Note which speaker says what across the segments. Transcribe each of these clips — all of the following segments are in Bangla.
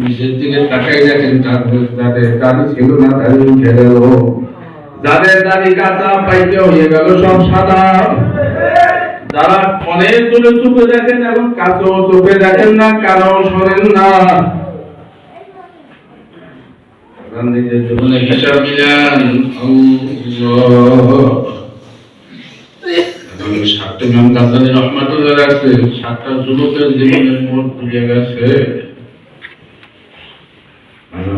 Speaker 1: নিজের দিকে তাকাই দেখেন দাড়ি ছিল না উঠে গেল। যাদের কাঁচা পাইকে হয়ে গেল সব সাদা। যারা অনেক দূরে চোখে দেখেন এবং চোখে দেখেন না, কারও শোনেন না। জীবনে সাতটা যুবকের জীবনের মোট ঘুরিয়ে গেছে।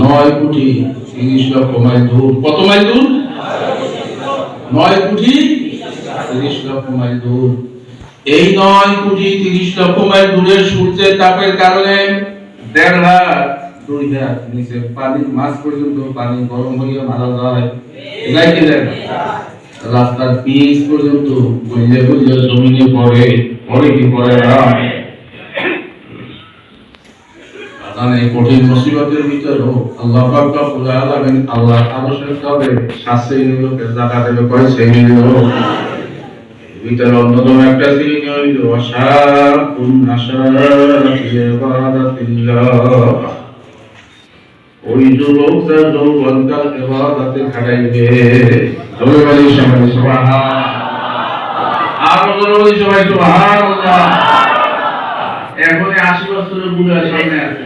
Speaker 1: নয় কোটি তিরিশ লক্ষ মাইল দূর। কত মাইল দূর? নয় কোটি তিরিশ লক্ষ মাইল দূর। এই নয় কোটি তিরিশ লক্ষ মাইল দূরের সূর্যের তাপের কারণে দেড় হাত, দুই হাত নিচে পানির মাছ পর্যন্ত পানি গরম হইয়া মারা যায়। যায় কি যায় রাস্তার পিচ পর্যন্ত গলিয়ে গলিয়ে জমিনে পড়ে পড়ে কি পড়ে না? এই কঠিন মুসিবতের ভিতরেও আল্লাহ পাক রব্বুল আলামিন আল্লাহ আরশের তবে শাস্তি নিলোকে জায়গা দেবে, কয় সেই নিল ভিতরে অন্যতম একটা শ্রেণি হইল আশাকুন আশারাতি ইবাদাতিল্লাহ। ওই যুবক যা যৌবনকাল খাটাইবে। জোরে বলি সবাই সুবহান আরও বলি সবাই, সুবহানাল্লাহ। এখন আশি বছরের বুড়া সামনে আছে।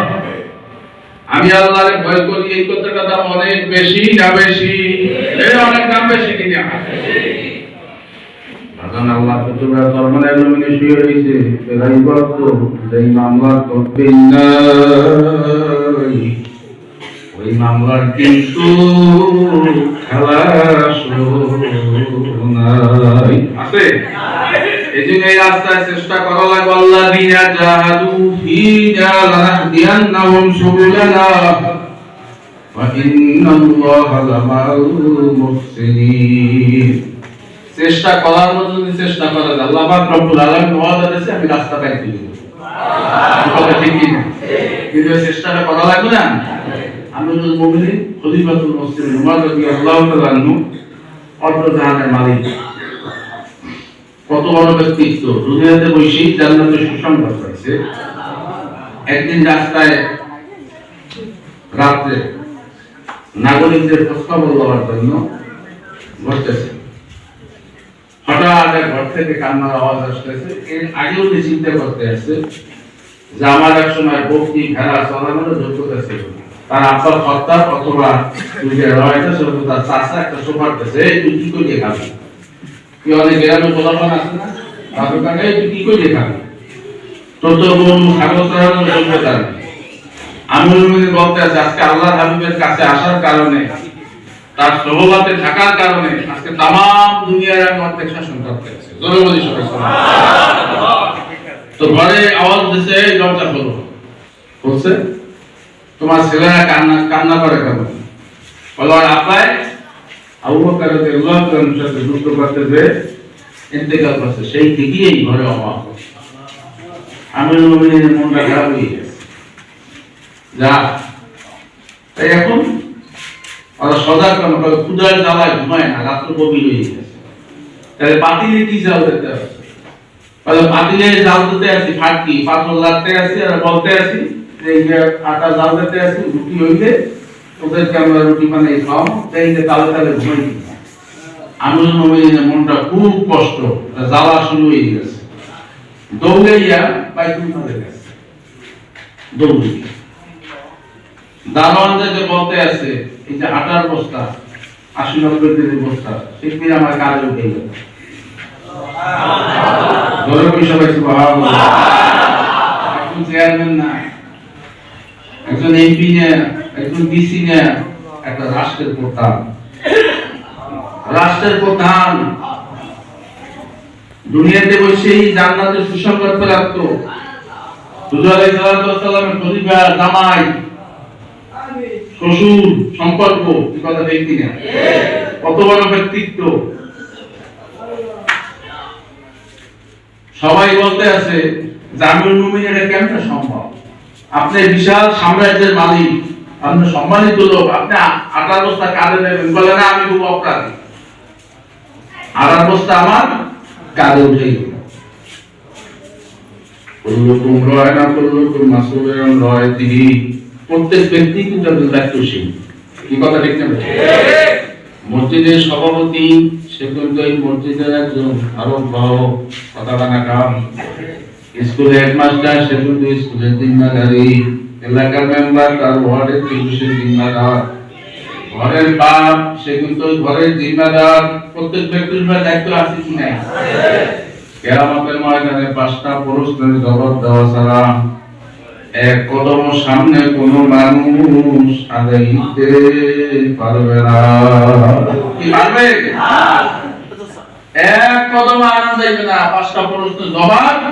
Speaker 1: আমি আল্লাহরে ভয় করি এই কথাটা দাম অনেক বেশি না বেশি? এই অনেক দাম বেশি কিনা? এখন আল্লাহ কুতুবের দরবারে জমিনে শুয়ে রয়েছে এরাই যেই মামলা করবেন ওই মামলার কিন্তু খেলা আছে? এই রাস্তায় চেষ্টা করা লাগবে আল্লাহ দিনা জাহাদু ফিনা লানাহদিয়ান্নাহুম সুবুলানা। চেষ্টা করার মতো যদি চেষ্টা করা যায়, আল্লাহ পাক রব্বুল আলামিন ওয়াদা দিয়েছে, আমি রাস্তা পাই দিব। কিন্তু চেষ্টাটা করা লাগবে না? আমিরুল মুমিনিন, খলিফাতুল মুসলিমিন উমর রাদিয়াল্লাহু তাআলা অর্ধ জাহানের মালিক। কত বড় ব্যক্তিত্ব দুনিয়াতে বসেই জান্নাতে সুসংবাদ পাইছে। একদিন রাস্তায় রাত্রে নাগরিকদের খোঁজখবর লওয়ার জন্য ঘটতেছে হঠাৎ এক ঘর থেকে কান্নার আওয়াজ আসতেছে। এর আগেও উনি চিন্তা করতে আসছে যে আমার এক সময় বক্তি ভেড়া চলানোর যোগ্যতা ছিল তার আব্বা কর্তা অথবা তুই যে রয়েছে তার চাষা একটা সোফার কাছে তুই কি করে খাবি কি দুনিয়ার আমি অর্ধেক শাসন করতে। তো ঘরে আওয়াজ বলছে, তোমার ছেলেরা কান্না কান্না করে কেন? বলো আপায় আবু বকর সাথে যুদ্ধ করতে ইন্তেকাল করছে সেই থেকেই ঘরে অভাব আমিরুল মুমিনিনের মনটা খারাপ হয়ে গেছে যা তাই এখন ওরা সজাগ কেন ক্ষুদার জ্বালায় ঘুমায় না রাত্র গভীর হয়ে গেছে তাহলে পাতিলে কি জাল দিতে হবে তাহলে পাতিলে জাল দিতে আছি ফাটকি পাথর লাগতে আছি আর বলতে আছি যে আটা জাল দিতে আছি রুটি হইলে ওদেরকে আমরা রুটি বানাই খাও তাই তালে তালে ঘুমাই আমি মনটা খুব কষ্ট জ্বালা শুরু হয়ে গেছে। দৌড়াইয়া বাইকুল মারে গেছে। দৌড়িয়ে দারোয়ান যাকে বলতে আছে, এই যে আটার বস্তা, আশি নব্বই দিনের বস্তা শিল্পীর আমার উঠে গেল? চেয়ারম্যান না, একজন এমপি একজন না একটা রাষ্ট্রের প্রধান। রাষ্ট্রের প্রধান। দুনিয়াতে বসেই সুসংবাদ প্রাপ্ত শ্বশুর, সম্পর্ক কত বড় ব্যক্তিত্ব। সবাই বলতে আছে এটা সম্ভব? আপনি বিশাল সাম্রাজ্যের মালিক। আপনি সম্মানিত লোক, আপনি আঠার বস্তা কাঁধে নেবেন বলে, না, আমি খুব অপরাধী। আঠার বস্তা আমার কাঁধে উঠে গেল। কুল্লুকুম রায়না কুল্লুকুম মাসউলুন রায়তিহি প্রত্যেক ব্যক্তি কিন্তু একজন দায়িত্বশীল। কি কথা ঠিক না? মসজিদের সভাপতি সে কিন্তু এই মসজিদের একজন আরও কথা কাম। স্কুলের হেডমাস্টার সে কিন্তু স্কুলের জিম্মাদারি এলাকার মেম্বার তার ওয়ার্ডের কিন্তু জিম্মাদার। ঘরের বাপ, সে কিন্তু ঘরের জিম্মাদার। প্রত্যেক ব্যক্তির দায়িত্ব আছে কি নাই? কেরামতের ময়দানে পাঁচটা প্রশ্নের জবাব দেওয়া ছাড়া এক কদম সামনে কোনো মানুষ আগাইতে পারবে না। কি পারবে? এক কদম আনা যাইবে না, পাঁচটা প্রশ্নের জবাব না।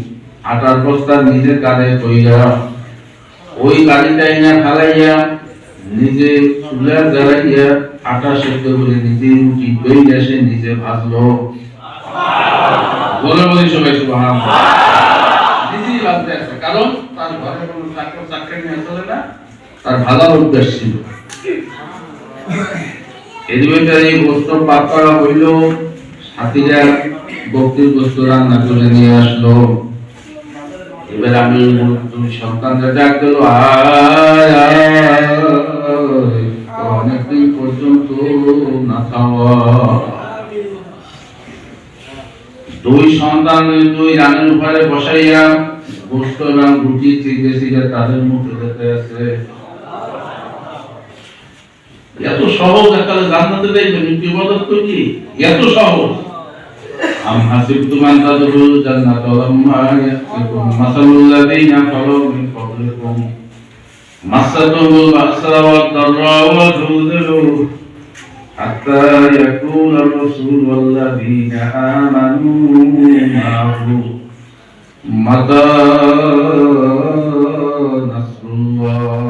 Speaker 1: আটার বস্তা নিজের কাঁধে কইরা ওই গাড়িটা এনে ফেলাইয়া নিজে চুলার জ্বালাইয়া আটা সেদ্ধ করে নিজে রুটি দই এসে নিজে ভাজলো। বলে বলে সবাই নিজেই ভাবতে আছে কারণ তার ঘরে কোনো চাকর চাকরি নিয়ে চলে না, তার ভালো অভ্যাস ছিল। এই বস্তু পাক করা হইল, সাথীরা বক্তির রান্না করে নিয়ে আসলো। এবার আমি দুই সন্তানদের ডাক দিল অনেকদিন পর্যন্ত না দুই সন্তান, দুই রানের উপরে বসাইয়া গোস্ত এবং তাদের মুখে যেতে আছে। এত সহজ একটা জান্নাতে দেখবেন কি? এত সহজ। أم حسبتم أن تدخلوا الجنة ولما يأتكم مثل الذين خلوا من قبلكم مستهم البأساء والضراء وزلزلوا حتى يكون الرسول والذين آمنوا معه متى نصر